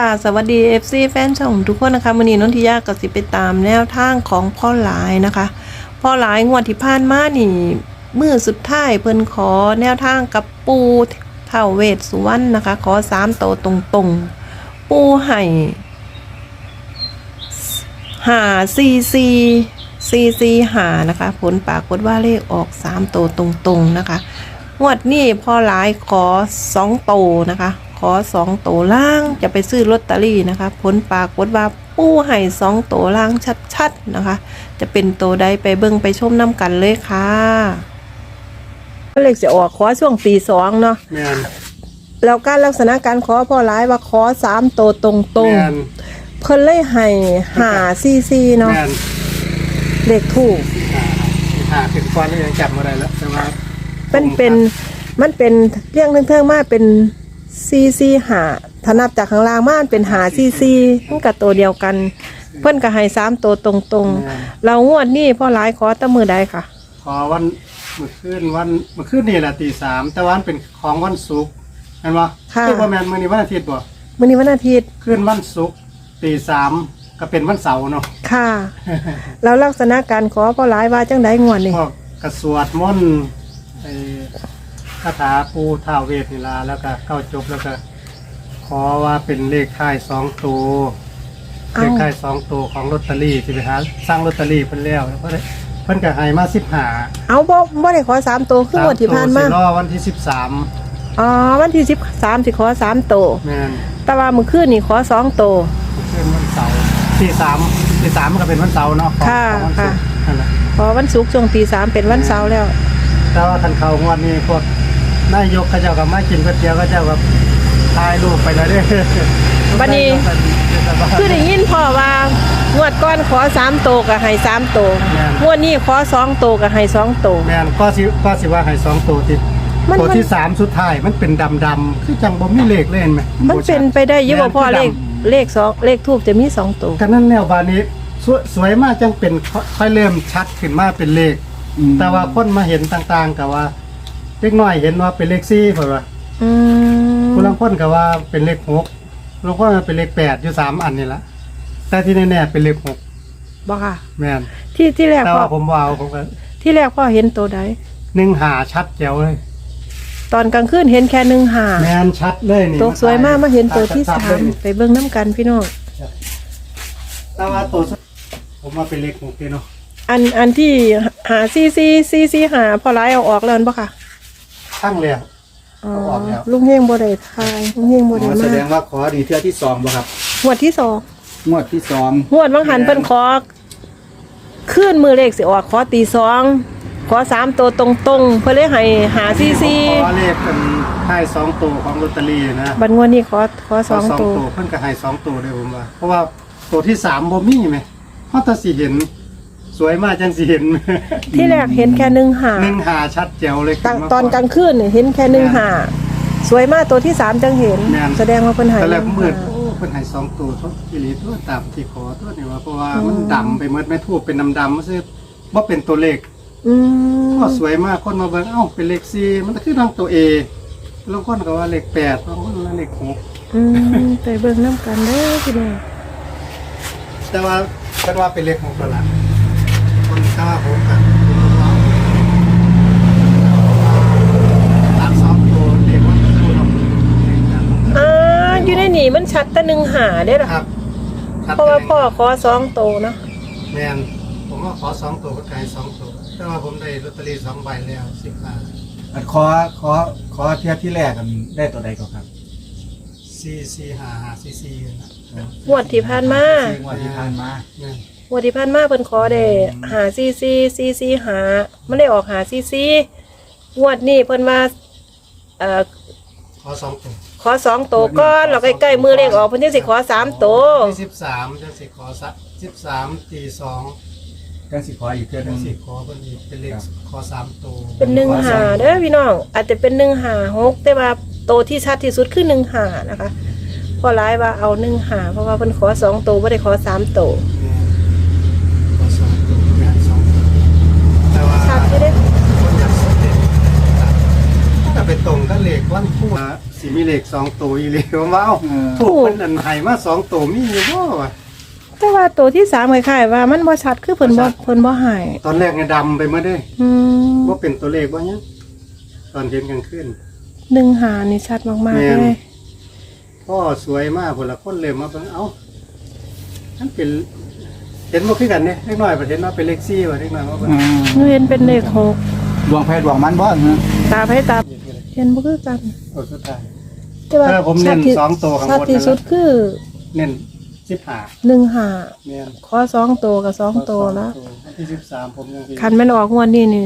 ค่ะสวัสดี FC แฟนช่องทุกคนนะคะวันนี้นนทิยาก็สิไปตามแนวทางของพ่อหลายนะคะพ่อหลายงวดที่ผ่านมานี่มือสุดท้ายเพิ่นขอแนวทางกับปูเท่าเวทสุวรรณนะคะ ขอสามโตวตรงๆปูให้หาซีซีซีซีหานะคะ ผลปรากฏว่าเลขออกสามโตวตรงๆนะคะงวดนี้พ่อหลายขอสองโตนะคะ อสองโตวล่าง จะไปซื้อลอตเตอรี่นะคะ ผลปรากฏว่าปู้ให้สองโตวล่างชัดๆนะคะ จะเป็นโตวใดไปเบิ่งไปชมน้ำกันเลยค่ะเลขจะออกขอช่วงตีสองเนาะแมนแล้วการลักษณะการขอพอหลายว่าขอสามโตวตรงแมนๆ เพิ่นเลยให้หาซีซีเนาะแมนเลขถูก หาหาถึงฟันนี่ยังจับมาได้แล้วแต่ว่ามันเป็นมันเป็นเรื่องเทิงๆมาเป็น ซีซีหาถ้านับจากข้างล่างมามันเป็นหาซีซีมันกับตัวเดียวกัน เพื่อนก็ให้สามตัวตรงๆ เรางวดนี่พ่อหลายขอแตะมือใดค่ะ ขอวันเมื่อคืนวันเมื่อคืนนี่แหละตีสามแต่วามันเป็นของวันศุกร์เห็นปะค่ะ คือประมาณมื่อนี้วันอาทิตย์บ่มื้อนี้วันอาทิตย์คืนวันศุกร์ตีสามก็เป็นวันเสาร์เนาะ ค่ะ แล้วลักษณะการขอพ่อหลายว่าจังไดงวดนี่พวกกระสวดมนต์ไอ้ คาถาปูท้าวเวทนิลาแล้วก็เข้าจบแล้วก็ ขอว่าเป็นเลขท้ายสองตัวเอ้าเลขท้ายสองตัวของลอตเตอรี่ใช่ไหมฮะสร้างลอตเตอรี่เพิ่นแล้วเพิ่นได้เพิ่นก็ให้มาสิบห้าเอาบ่บ่ได้ขอสามตัวคืองวดที่ผ่านมาสิรอวันที่สิบสามอ๋อวันที่สิบสามสิขอสามตัวแม่นแต่ว่ามื้อคืนนี่ขอสองตัวคืนวันเสาร์ที่สามที่สามมันก็เป็นวันเสาร์เนาะของค่ะของวันศุกร์ค่ะนั่นแหละพอวันศุกร์ช่วงตีสามเป็นวันเสาร์แล้วแต่ว่าคันเขางวดนี้พวก นายกเขาเจ้ากับมากินก๋วยเตี๋ยวเขาเจ้ากับถ่ายรูปไปแล้วเด้อบัดนี้ คือได้ยินพ่อว่างวดก้อนขอสามโตวกับให้สามโตวแม่นงวดนี้ขอสองโตวกับให้สองโตวแม่นก็สิก็สิว่าให้สองตัวติดมันตัวมันที่สามสุดท้ายมันเป็นดำดำๆคือจังบ่มีเลขเล่นไหมมันเป็นไปได้อยี่บ่พ่อเลขเลขสองเลขทูบจะมีสองโตวกันนั้นแล้วบานนี้สวยสวยมากจังเป็นค่อยเริ่มชัดขึ้นมาเป็นเลข แต่ว่าคนมาเห็นต่างๆกับว่า เล็กน้อยเห็นว่าเป็นเลขสี่เพิ่นว่าอืมผู้ลางคนก็ว่าเป็นเลขหกบางคนว่าเป็นเลขแปดอยู่สามอันนี่ละแต่ที่แน่ๆเป็นเลขหกบ่ค่ะ แม่นที่ที่แรกแต่พ่อว่าผมว่าเอาผมก็ที่แรกพ่อเห็นตัวใดหนึ่งหาชัดแจ๋วเลย ตอนกลางคืนเห็นแค่หนึ่งหาแม่นชัดเลยนี่ตัวสวยมากมาเห็นตัวที่ชัดสาๆเลมยไปเบิ่งน้ำกันพี่น้องแต่ว่าตัวสุดผมว่าเป็นเลขหกเนาะอันอันที่หาซีซีซีซีหาพอไลายเอาออกแล้วบ่ค่ะ ตั้งแล้ว อ๋อเอาออกแล้ว ลุงเฮงบ่ได้ทายลุงเฮงบ่ได้อ๋อแสดงมาว่าขอดีเทื่อที่สองบ่ครับงวดที่สองงวดที่สองงวดบางหันเพิ่นขอขึ้นมือเลขสิออกขอตีสองขอสามตัวตรงๆ เพื่อเลยให้หาซีซีขอเลขเป็นให้สองตัวของลอตเตอรี่นะบัดงวดนี้ขอขอสองขตัว เพิ่นก็ให้สองตัวเลยผมว่า เพราะว่าตัวที่สามบ่มีไหมเพราะถ้าสิเห็น สวยมากจังสิเห็นที่แรกเห็นแค่หนึ่งหาหนึ่งหาชัดแจ๋วเลยตอนขึ้มาตอนกลางคืนเนี่ยเห็นแค่หนึ่งหาสวยมากตัวที่สามจังเห็นแม่นแสดงว่าเพิ่นให้ตอนแรกหนึ่งมืดหาโอ้เพิ่นให้สองตัวทุกอีหลีตัวตามที่ขอตัวนี่ว่าเพราะว่ามันดำไปหมดไม่ทั่วเป็นดำๆมันคือบ่เป็นตัวเลขอืมก็สวยมากคนมาเบิ่งเอ้าเป็นเลขสี่มันคือทั้งตัว A บางคนก็ว่าเลขแปดบางคนว่าเลขหกอืมไปเบิ่งน้ำกันเด้อพี่น้องแต่ว่าคิดว่าเป็นเลขหกแล้วล่ะ คนกล้าหกกันตัดสองตัวเลขว่าตัวเราเลขกันอ่าอยู่ในนี่มันชัดแต่หนึ่งหาได้อล่ะครับชัดเพราะว่าลยพ่อขอสองตัวเนาะแมนผมว่าขอสองตัวก็ไกลสองตัวแต่ว่าผมได้ลอตเตอรี่สองใบแล้วสิบบาทอันขอขอขอเทื่อที่แรกกันได้ตัวใดก็ครับสี่สี่ห้าห้าสี่สี่นะงวดที่ผ่านมา สี่งวดที่ผ่านมา แม่น งวดที่ผ่านมาเพิ่นขอได้หาซีซีซีซีหามันได้ออกหาซีซีงวดนี้เพิ่นมาเอ่อขอสองตัวขอสองตัวก่อนแล้วใกล้ๆมือเลขออกเพิ่นจังสิขอสามตัวที่สิบสามจะสิขอสักสิบสามตีสองจังสิขออีกเทื่อหจะนึงสิขอเป็นอีกเป็นเลขขอสามตัวเป็นหนึ่งหาเด้อพี่น้องอาจจะเป็นหนึ่งหาหกแต่ว่าโตวที่ชัดที่สุดคือหนึ่งหานะคะพอร้ายว่าเอาหนึ่งหาเพราะว่าเพิ่นขอสองตัวไม่ได้ขอสามตัว ขอสองตัวแม่นสองตัวแต่ว่า ชัดไม่ได้ คนอยา กสเต็ปแต่ไปตรงก็เลขวันพูดสิมีเลขสองตัวอีเลขว่าเอ้าเออถูกมันอันไห้มาสองตัวมีอยู่บ่วะแต่ว่าตัวที่สามคล้ายๆว่ามันบ่ชัดคือเพิ่นบ่บ่ชัดเพิ่นบ่ใหายตอนแรกเนี่ยดำไปหมาได้อืมว่าเป็นตัวเลขว่ายังตอนเห็นกลางคืนหนึ่งหานี่ชัดมากแม่ๆนเลยพ่อสวยมากคนละคนเลยมาเบิ่งเอ้านั่นเป็นเห็นบ่คือกันเนี่ยเล็กน้อยประเห็นว่าเป็นเลขซี่ว่าเล็กน้อยมาเบิ่งอืมหนูเห็นเป็นเลขหกดวงไฟดวงมันบ่ฮะตาไผตา เห็นบ่คือกันโอ้สุดท้าย แต่ว่าเออผมเน้นชัดที่สองตัวข้างบนชัดที่สุดคือเน้นสิบห้าหนึ่งหาแม่นขอสองตัวกับสองตัวแล้ววันที่สิบสามผมยังสิคันแม่นออกงวดนี้นี่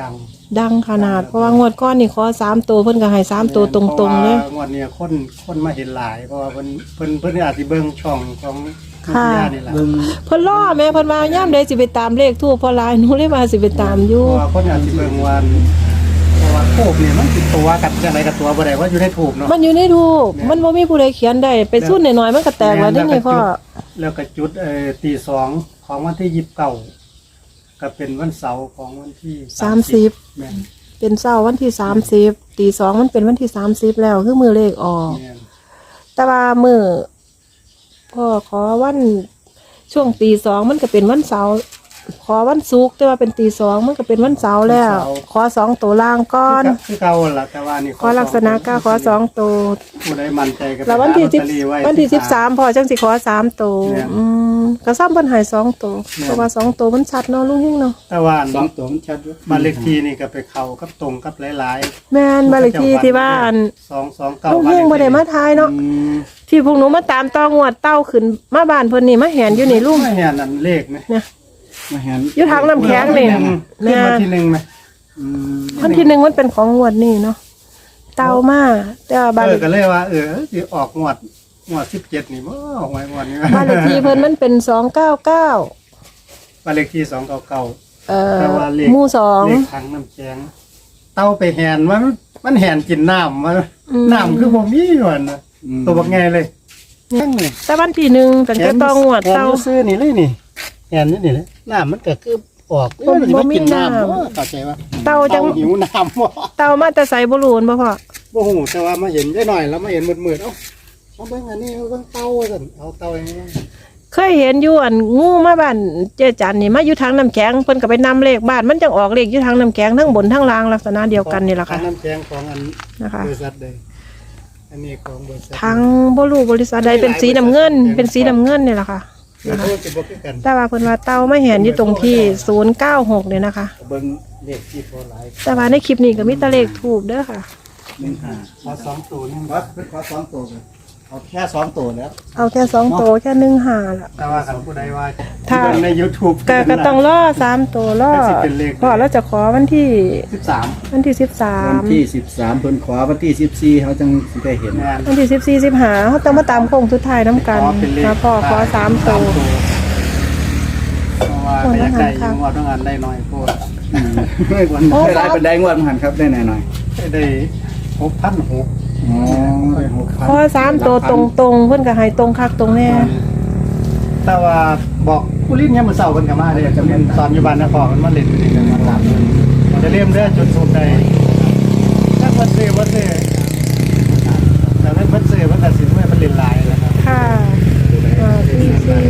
ดังดังขนาด เพราะว่างวดก้อนนี่ขอสามตัวเพิ่นก็ให้สามตัวตรงๆเลยพราะว่างวดเนี้คนคนมาเห็นหลายเพราะว่าเพิ่นเพิ่นเพิ่นอาจสิเบิ่งช่องของทุกค่ะย่านี่แหละเบิ่งเพิ่นล่อแม่เพิ่นว่าย่ามใดสิไปตามเลขทูปพอหลายหนูเลยว่าสิไปตามอยู่ เพราะว่าคนอาจสิเบิ่งวันเพราะ ว่าทูบนี่มันสิตัวกับจังไดกับตัวบ่ได้ว่าอยู่ในทูบเนาะ มันอยู่ในทูปมันบ่มีผู้ใดเขียนได้ไปสู้หน่อยๆมันก็แตกแล้วได้ไงพ่อแล้วก็จุดเอ่อตีสองของวันที่ยี่สิบเก้าก็เป็นวันเสาร์ของวันที่สามสิบแม่นเป็นเช้าวันที่สามสิบตีสองมันเป็นวันที่สามสิบแล้วคือมือเลขออก แม่นแต่ว่ามือพ่อขอวันช่วงตีสองมันก็เป็นวันเสาร์ ขอวันศุกร์แต่ว่าเป็นตีสองมันก็เป็นวันเสาร์แล้ว ขอสองตัวล่างก้อนคือเก่าล่ะแต่ว่านี่ขอลักษณะก้าขอสองตัวผู้ใดมั่นใจก็ไปแล้ววันที่หาลอตสิบเตอรี่ไว้วันที่สิบสามพอจังสิขอสามตัวแม่นอืมก็ซ้ำเพิ่นใหายสองตัวแม่นเพราะว่าสองตัวมันชัดเนาะลุงยิ่งเนาะแต่ว่าสองตัวมันชัดอยู่บ้านเลขที่นี่ก็ไปเข้ากับตรงกับหลายๆแม่นบ้านเลขที่ที่บ้านสองสองเก้าลุงยิ่งบ่ได้มาทายเนาะอืมที่พวกหนูมาตามต้องวดเต้าขึ้นมาบ้านเพิ่นนี่มาแหนอยู่นี่ลุงไม่เห็นอันเลขไหมเนี่ย มาเห็นอยู่ทางน้ำแข็งนี่ขึ้นแม่มานที่หนึ่งไหมอืมวันที่หนึ่งมันเป็นของงวดนี่เนาะเต้ามาแต่ว่าบ้านเอเลอขก็เลยว่าเออสิออกงวดงวดสิบเจ็ดนี่บ่ออกไว้งวดนี้บ้านเลขที่เพิ่นมันเป็นสองเก้าเก้าบ้านเลขที่สองเก้าเก้าเอ่อแต่ว่าเลข หมู่สอง เลขทางน้ำแข็งเต้าไปแหนมันมันแหนกินน้ำมันอืม น้ำคือผมมีอยู่อันนะตัวบักไงเลยนั่งนี่แต่วันที่หนึ่งตั้งแต่ต้องงวดแหนเต้าอยู่ซื้อนี่เลยนี่ แหนนี่นี่เลยน้ำมันก็คือออกบ่เอ้ยมันสิมากินบ่มีน้ำน้ำ บ่เข้าใจว่าเต้าจัง หิวน้ำบ่เต้ามาแต่ใส่บ่รู้บ่พ่อบ่ฮู้แต่ว่ามาเห็นได้หน่อยแล้วมาเห็นมืดๆเอ้าเอาเบิ่งอันนี้เอาเบิ่งเต้าซั่นเอาเต้าอย่างนี้ เคยเห็นอยู่อันงูมาบ้านเจ๊จันนี่มาอยู่ทางน้ำแข็งเพิ่นก็ไปนำเลขบ้านมันจังออกเลขอยู่ทางน้ำแข็งทั้งบนทั้งล่างลักษณะเดียวกันนี่แหละค่ะน้ำแข็งของอันนะคะ บริษัทใดอันนี้ของบริษัททางบ่รู้บริษัทใดเป็นสีน้ำเงิน เป็นสีน้ำเงินนี่แหละค่ะ เดี๋ยวเขาจะบอกคือกันแต่ว่าเพิ่นว่าเต้าไม่เห็นอยู่ตรงที่096เนี่ยนะคะ เบิ่งเลขที่โพหลายแต่ว่าในคลิปนี้ก็มีแตะเลขถูกเด้อค่ะ หนึ่งห้าขอสองตัวนี่ขอขอสองตัวเลย เอาแค่สองตัวแล้ว เอาแค่สองตัวแค่หนึ่งหาละแต่ว่าคันผู้ใดว่าถ้าเบิ่งใน YouTube ก็ก็ต้องล่อสามตัวล่อก็สิเป็นเลขพอเราจะขอวันที่13วันที่สิบสามวันที่สิบสามเพิ่นขอวันที่สิบสี่เขาจังสิได้เห็นแม่นวันที่สิบสี่สิบห้าเขาต้องมาตามโค้งสุดท้ายน้ำกันขอเป็นเลขนะพ่อขอสามตัวเพราะว่าระยะไกลอยู่งวดต้องงานได้น้อยโพดอืมวันโอ้ ได้ได้เป็นได้งวดมันหันครับได้หน่อยหน่อยได้6,600ๆ อ๋อได้หกพันขอสามตัวตรงตรงๆเพื่อนก็ให้ตรงคักตรงแน่แต่ว่าบอกผู้ลิ้นเนี่ยามมันเศร้ากันกับมาเลยจะเป็นตอนอยู่บ้านนครมันมาเล่นนี่กันมาตามเลยจะเริ่มเรื่อจุดสูบใดถ้าเพิ่นซื้อเพิ่นซื้อแต่ถ้าเพิ่นซื้อเพิ่นตัดสินว่ามันเล่นหลายแล้วครับ ค่ะอ่าสี่สี่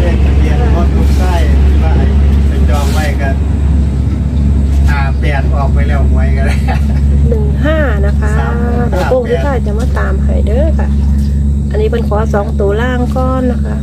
เลขทะเบียนรถลูกไส้ที่ว่าให้ไปจองไว้กันอ่าแป ดออกไปแล้วหวยกันเลย หนึ่งห้านะคะสามห้า เดี๋ยวโค้งสุดท้ายจะมาตามให้เด้อค่ะ อันนี้เป็นขอสองตัวล่างก้อนนะคะ